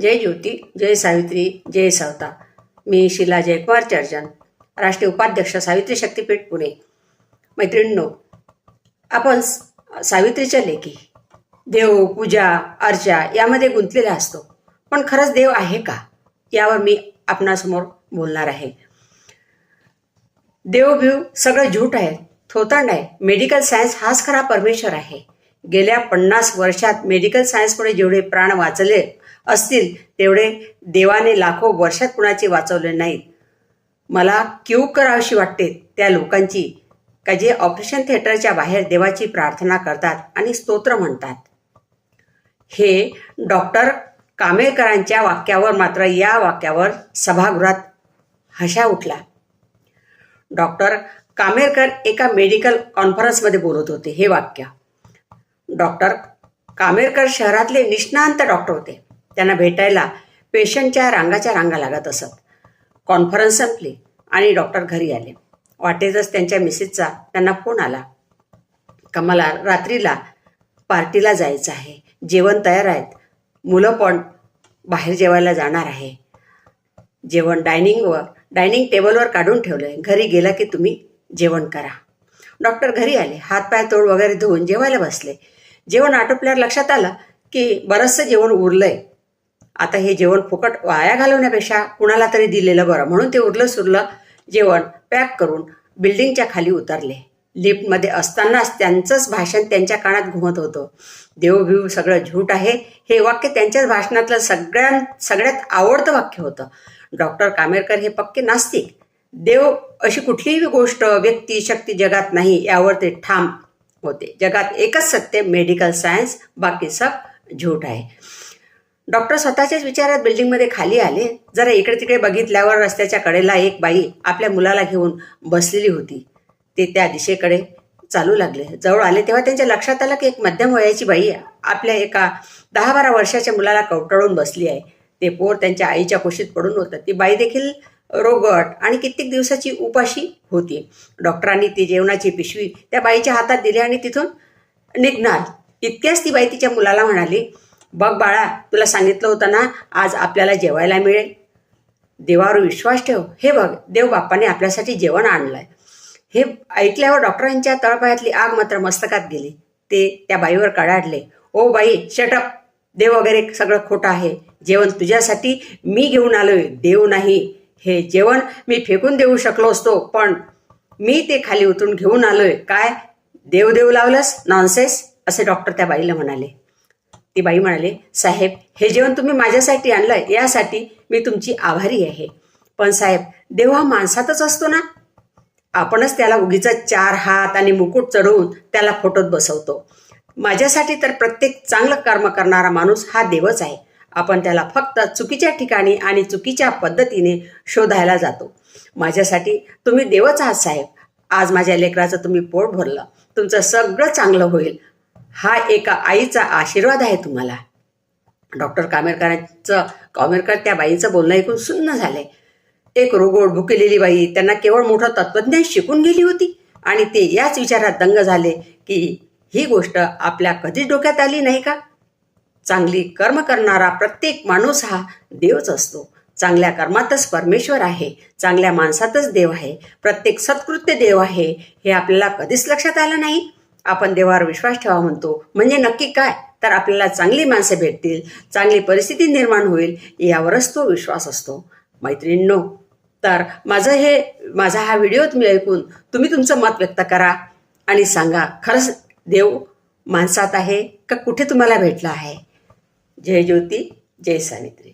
जय ज्योती जय सावित्री जय सावता. मी शिला जयकुमार चर्जन राष्ट्रीय उपाध्यक्ष सावित्री शक्तीपीठ पुणे. मैत्रिणींनो आपण सावित्रीच्या लेखी देव पूजा अर्चा यामध्ये गुंतलेला असतो. पण खरंच देव आहे का? यावर मी आपणासमोर बोलणार आहे. देवभिव सगळं झूट आहे थोतांड आहे. मेडिकल सायन्स हाच खरा परमेश्वर आहे. गेल्या पन्नास वर्षात मेडिकल सायन्समुळे जेवढे प्राण वाचले असतील तेवढे देवाने लाखो वर्षात कुणाचे वाचवले नाहीत. मला क्यू करावीशी वाटते त्या लोकांची. का जे ऑपरेशन थिएटरच्या बाहेर देवाची प्रार्थना करतात आणि स्तोत्र म्हणतात. हे डॉक्टर कामेकरांच्या वाक्यावर मात्र या वाक्यावर सभागृहात हशा उठला. डॉक्टर कामेरकर एका मेडिकल कॉन्फरन्समध्ये बोलत होते. हे वाक्य. डॉक्टर कामेरकर शहरातले निष्णांत डॉक्टर होते. त्यांना भेटायला पेशंटच्या रांगाच्या रांगा लागत असत. कॉन्फरन्स संपली आणि डॉक्टर घरी आले. वाटेतच त्यांच्या मिसेसचा त्यांना फोन आला. का मला रात्रीला पार्टीला जायचं आहे. जेवण तयार आहेत. मुलं पण बाहेर जेवायला जाणार आहे. जेवण डायनिंगवर डायनिंग टेबलवर काढून ठेवलं आहे घरी गेला की तुम्ही जेवण करा. डॉक्टर घरी आले. हातपाय तोड वगैरे धुवून जेवायला बसले. जेवण आटोपल्यावर लक्षात आलं की बरंचसं जेवण उरलंय. आता हे जेवण फुकट वाया घालवण्यापेक्षा कुणाला तरी दिलेलं बरं. म्हणून ते उरलं सुरलं जेवण पॅक करून बिल्डिंगच्या खाली उतरले. लिफ्टमध्ये असतानाच त्यांचंच भाषण त्यांच्या कानात घुमत होतं. देवभिव सगळं झूट आहे. हे वाक्य त्यांच्याच भाषणातलं सगळ्यां सगळ्यात आवडतं वाक्य होतं. डॉक्टर कामेरकर हे पक्के नास्तिक. देव अशी कुठलीही गोष्ट व्यक्ती शक्ती जगात नाही यावर ते ठाम होते. जगात एकच सत्य मेडिकल सायन्स. बाकी सब झूट आहे. डॉक्टर स्वतःच्याच विचारात बिल्डिंगमध्ये खाली आले. जरा इकडे तिकडे बघितल्यावर रस्त्याच्या कडेला एक बाई आपल्या मुलाला घेऊन बसलेली होती. ते त्या दिशेकडे चालू लागले. जवळ आले तेव्हा त्यांच्या लक्षात आलं की एक मध्यम वयाची बाई आपल्या एका दहा बारा वर्षाच्या मुलाला कवटाळून बसली आहे. ते पोर त्यांच्या आईच्या कुशीत पडून होतं. ती बाई देखील रोगट आणि कित्येक दिवसाची उपाशी होती. डॉक्टरांनी ती जेवणाची पिशवी त्या बाईच्या हातात दिली आणि तिथून निघणार. इतक्याच ती बाई तिच्या मुलाला म्हणाली बघ बाळा तुला सांगितलं होतं ना आज आपल्याला जेवायला मिळेल. देवावर विश्वास ठेव. हे बघ देव बाप्पाने आपल्यासाठी जेवण आणलंय. हे ऐकल्यावर डॉक्टरांच्या तळपायातली आग मात्र मस्तकात गेली. ते त्या बाईवर कडाडले. ओ बाई शटअप देव वगैरे सगळं खोटं आहे. जेवण तुझ्यासाठी मी घेऊन आलोय. देव नाही. हे जेवण मी फेकून देऊ शकलो असतो पण मी ते खाली उतरून घेऊन आलोय. काय? देव देव लावलंस? नॉनसेस असे डॉक्टर त्या बाईला म्हणाले. ती बाई म्हणाले साहेब हे जेवण तुम्ही माझ्यासाठी आणलं यासाठी मी तुमची आभारी आहे. पण साहेब देव हा माणसातच असतो ना. आपणच त्याला उगीचा चार हात आणि मुकुट चढवून त्याला फोटोत बसवतो. माझ्यासाठी तर प्रत्येक चांगलं कर्म करणारा माणूस हा देवच आहे. आपण त्याला फक्त चुकीच्या ठिकाणी आणि चुकीच्या पद्धतीने शोधायला जातो. माझ्यासाठी तुम्ही देवच आहात साहेब. आज माझ्या लेकराचं तुम्ही पोट भरलं. तुमचं सगळं चांगलं होईल. हा एका आईचा आशीर्वाद आहे तुम्हाला. डॉक्टर कामेरकरांचं कामेरकर त्या बाईचं बोलणं ऐकून सुन्न झाले एक रोगोड भुकेलेली बाई त्यांना केवळ मोठं तत्वज्ञान शिकून गेली होती आणि ते याच विचारात दंग झाले की ही गोष्ट आपल्या कधीच डोक्यात आली नाही का? चांगली कर्म करणारा प्रत्येक माणूस हा देवच असतो. चांगल्या कर्मातच परमेश्वर आहे. चांगल्या माणसातच देव आहे. प्रत्येक सत्कृत्य देव आहे हे आपल्याला कधीच लक्षात आलं नाही. आपण देवावर विश्वास ठेवा म्हणतो. म्हणजे नक्की काय? तर आपल्याला चांगली माणसं भेटतील चांगली परिस्थिती निर्माण होईल यावरच तो विश्वास असतो. मैत्रिणींनो तर माझं हे माझा हा व्हिडिओ तुम्ही ऐकून तुम्ही तुमचं मत व्यक्त करा आणि सांगा खरंच देव माणसात आहे का कुठे तुम्हाला भेटला आहे? जय ज्योती जय सावित्री.